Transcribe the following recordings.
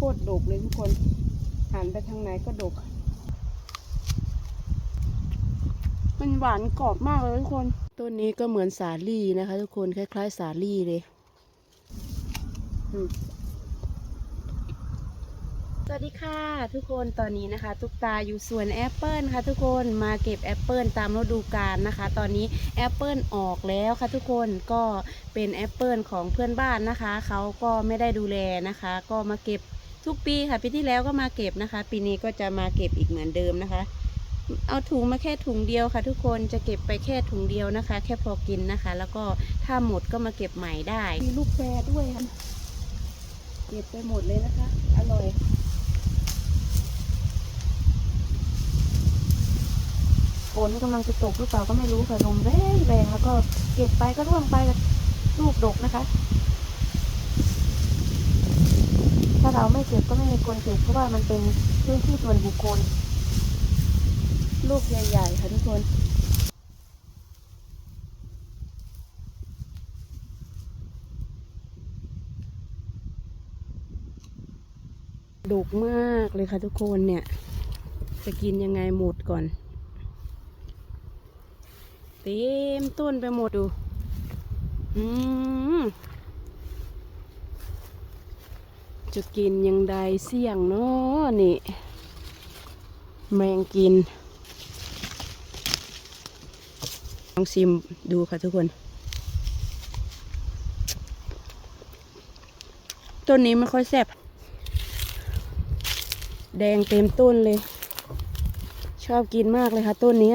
คตรดกเลยทุกคนหันไปทางไหนก็ดก มันหวานกรอบมากเลยทุกคน ต้นนี้ก็เหมือนสาลี่นะคะ ทุกคนคล้าย ๆ สาลี่เลยอืมสวัสดีค่ะ ทุกคนตอนนี้นะคะตุกตาอยู่สวนแอปเปิลค่ะทุกคนมาเก็บแอปเปิลตามฤดูกาลนะคะ ตอนนี้แอปเปิลออกแล้วค่ะทุกคนก็เป็นแอปเปิลของเพื่อนบ้านนะคะ เขาก็ไม่ได้ดูแลนะคะ ก็มาเก็บ ทุกปีค่ะปีที่แล้วก็มาเก็บนะคะ ปีนี้ก็จะมาเก็บอีกเหมือนเดิมนะคะ เอาถุงมาแค่ถุงเดียวค่ะ ทุกคนจะเก็บไปแค่ถุงเดียวนะคะ แค่พอกินนะคะ แล้วก็ถ้าหมดก็มาเก็บใหม่ได้ มีลูกแพรด้วยค่ะเก็บไปหมดเลยนะคะ อร่อยฝนกำลังจะตกหรือเปล่าก็ไม่รู้ค่ะลมแรงแรงแล้วก็เก็บไปก็ร่วงไปกับลูกดกนะคะ ถ้าเราไม่เก็บก็ไม่มีคนเก็บเพราะว่ามันเป็นพื้นที่ส่วนบุคคล ลูกใหญ่ๆค่ะทุกคนดกมากเลยค่ะทุกคนเนี่ย จะกินยังไงหมดก่อน เต็มต้นไปหมดดู อืม จะกินยังไดเสี่ยงเนาะนี่ แมงกินลองชิมดูค่ะทุกคน ต้นนี้ไม่ค่อยแซ่บแดงเต็มต้นเลย ชอบกินมากเลยค่ะ ต้นนี้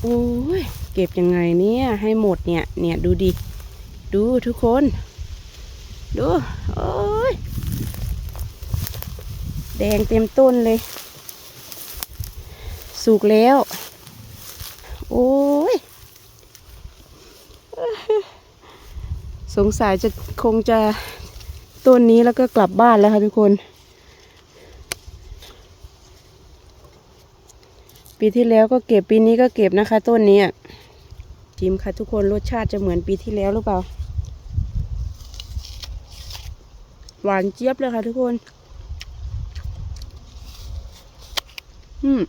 โอ้ยเก็บยังไงเนี่ย ให้หมดเนี่ย เนี่ยดูดิ ดูทุกคน ดู โอ้ย แดงเต็มต้นเลย สุกแล้ว โอ้ย สงสัยจะคงจะต้นนี้แล้วก็กลับบ้านแล้วค่ะทุกคน ปีที่แล้วก็เก็บปีนี้ก็เก็บนะคะ ต้นนี้อะชิมค่ะทุกคนรสชาติจะเหมือนปีที่แล้วหรือเปล่า หวานเจี๊ยบเลยค่ะทุกคน อืม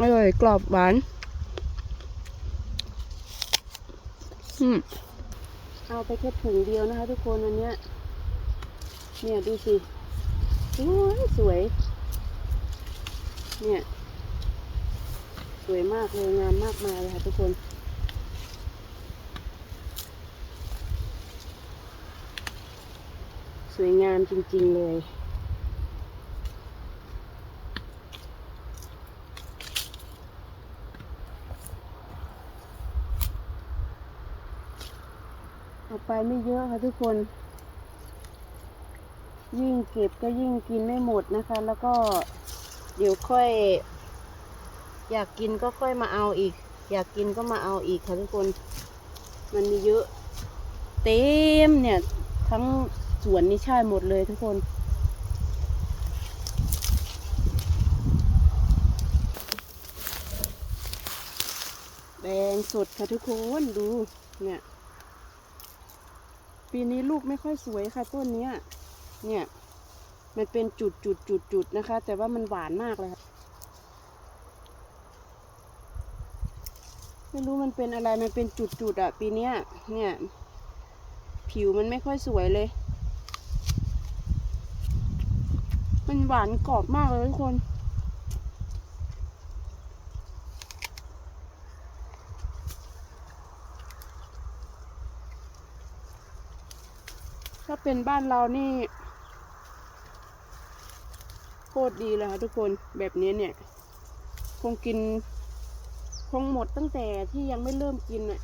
อร่อยกรอบหวาน อืมเอาไปแค่ถุงเดียวนะคะ ทุกคนอันเนี้ย เนี่ยดูสิสวยสวย เนี่ย สวยมากเลยงามมากมายเลยค่ะทุกคน วยงามจริง ๆ เลย เอาไปไม่เยอะค่ะทุกคน ยิ่งเก็บก็ยิ่งกินไม่หมดนะคะ แล้วก็เดี๋ยวค่อย อยากกินก็ค่อยมาเอาอีก อยากกินก็มาเอาอีกค่ะทุกคน มันมีเยอะ เต็มเนี่ยทั้ง สวนนี่ใช่หมดเลยทุกคน แดงสดค่ะทุกคนดูเนี่ย ปีนี้ลูกไม่ค่อยสวยค่ะต้นเนี้ย เนี่ยมันเป็นจุดจุดจุดจุดนะคะ แต่ว่ามันหวานมากเลยค่ะไม่รู้มันเป็นอะไรมันเป็นจุดจุดอะปีเนี้ยเนี่ย ผิวมันไม่ค่อยสวยเลย มันหวานกรอบมากเลยทุกคน ถ้าเป็นบ้านเรานี่โคตรดีเลยค่ะทุกคนแบบนี้เนี่ย คงกิน คงหมดตั้งแต่ที่ยังไม่เริ่มกินอะ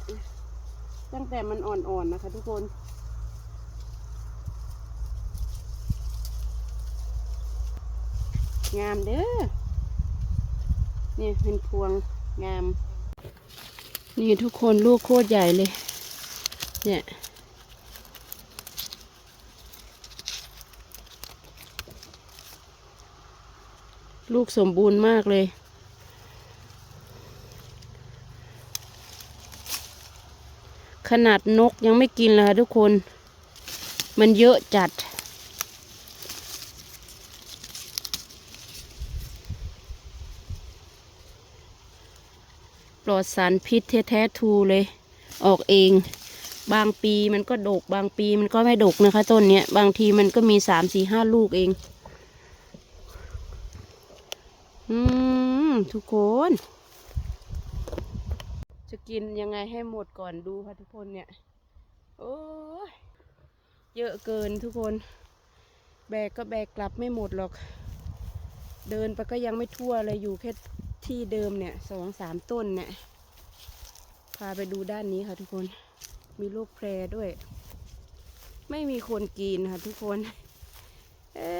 ตั้งแต่มันอ่อนๆนะคะทุกคน งามเด้อนี่เป็นพวงงาม นี่ทุกคนลูกโคตรใหญ่เลย เนี่ยลูกสมบูรณ์มากเลย ขนาดนกยังไม่กินเลยค่ะทุกคน มันเยอะจัด ปลอดสารพิษแท้ๆทูเลย ออกเอง บางปีมันก็ดก บางปีมันก็ไม่ดกนะคะต้นเนี้ยบางทีมันก็มีสามสี่ห้าลูกเอง อืมทุกคน จะกินยังไงให้หมดก่อนดูค่ะทุกคนเนี่ย โอ้ยเยอะเกินทุกคน แบกก็แบกกลับไม่หมดหรอก เดินไปก็ยังไม่ทั่วเลยอยู่แค่ ที่เดิมเนี่ยสองสามต้นเนี่ย พาไปดูด้านนี้ค่ะทุกคน มีลูกแพรด้วย ไม่มีคนกินค่ะทุกคน เอ๊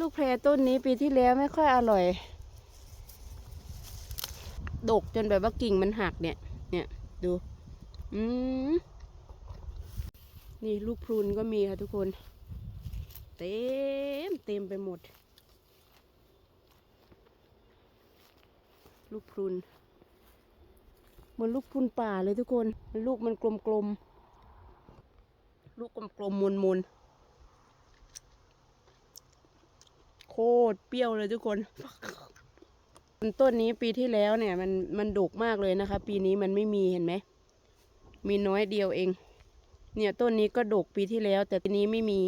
ลูกแพรต้นนี้ปีที่แล้วไม่ค่อยอร่อย ดกจนแบบว่ากิ่งมันหักเนี่ย เนี่ยดู อืมนี่ลูกพรุนก็มีค่ะทุกคน เต็มเต็มไปหมด ลูกพรุนเหมือนลูกพรุนป่าเลยทุกคน ลูกมันกลมๆลูกกลมๆมนๆโคตรเปรี้ยวเลยทุกคน ต้นนี้ปีที่แล้วเนี่ย มันมันดกมากเลยนะคะ ปีนี้มันไม่มีเห็นไหม มีน้อยเดียวเอง เนี่ยต้นนี้ก็ดกปีที่แล้ว แต่ปีนี้ไม่มี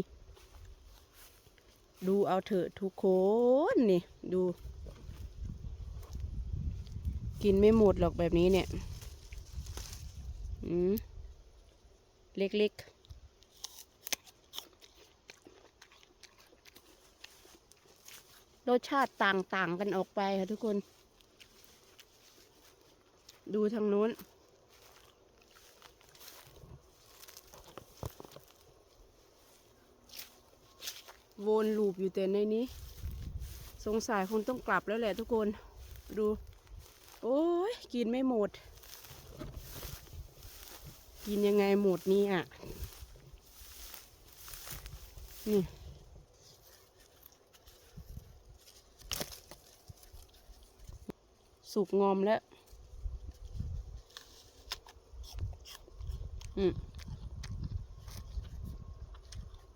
ดูเอาเถอะทุกคนนี่ดู กินไม่หมดหรอกแบบนี้เนี่ยอืมเล็กๆรสชาติต่างๆกันออกไปค่ะทุกคน ดูทางนู้น วนลูปอยู่แต่ในนี้ สงสัยคงต้องกลับแล้วแหละทุกคน ดู โอ้ยกินไม่หมด กินยังไงหมดนี่อะ นี่ สุกงอมแล้ว อืม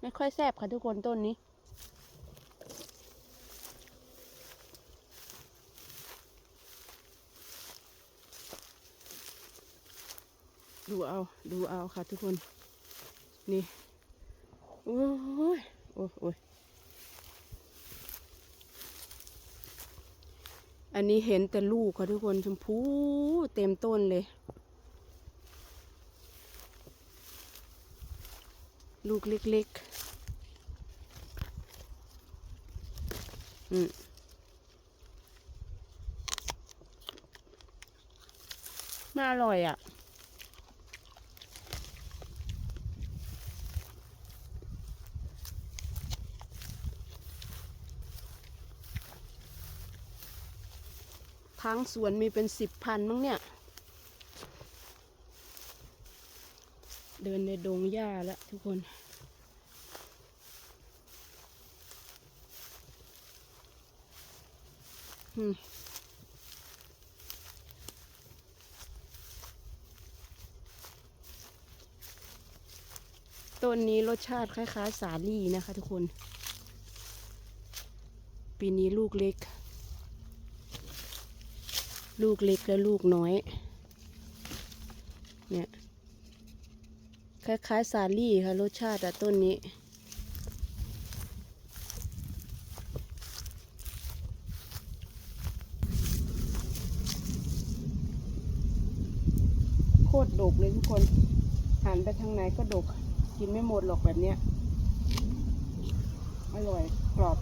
ไม่ค่อยแซ่บค่ะทุกคนต้นนี้ ดูเอาดูเอาค่ะทุกคน นี่ โอ้ยโอ้ยโอ้ยอันนี้เห็นแต่ลูกค่ะทุกคนชมพูเต็มต้นเลย ลูกเล็กๆ อืมาอร่อยอะ ทั้งสวนมีเป็นสิบพันมั้งเนี่ย เดินในดงหญ้าแล้วทุกคน อืมต้นนี้รสชาติคล้ายๆสาลี่นะคะทุกคน ปีนี้ลูกเล็ก ลูกเล็กและลูกน้อย เนี่ย คล้ายๆสาลี่ค่ะ รสชาติต้นนี้ โคตรดกเลยทุกคน หันไปทางไหนก็ดก กินไม่หมดหรอกแบบเนี้ย อร่อย กรอบ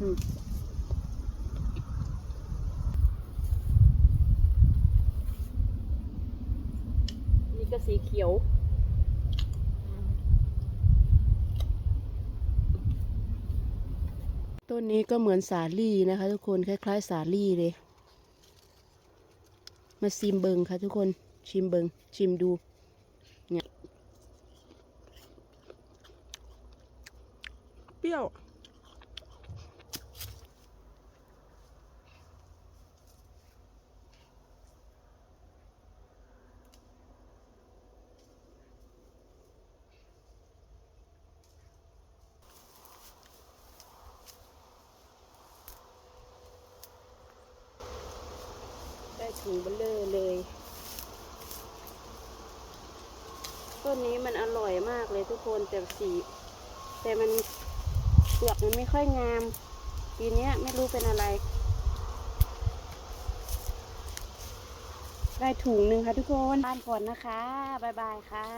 อืม สีเขียวต้นนี้ก็เหมือนสาลี่นะคะ ทุกคนคล้าย ๆ สาลี่เลย มาชิมเบิงค่ะทุกคนชิมเบิงชิมดูเนี่ยเปรี้ยว ถุงเบลเลอร์เลย ต้นนี้มันอร่อยมากเลยทุกคนแต่สี แต่มันเปลือกมันไม่ค่อยงามปีเนี้ยไม่รู้เป็นอะไร ได้ถุงหนึ่งค่ะทุกคนบ้านก่อนนะคะ บ๊ายบายค่ะ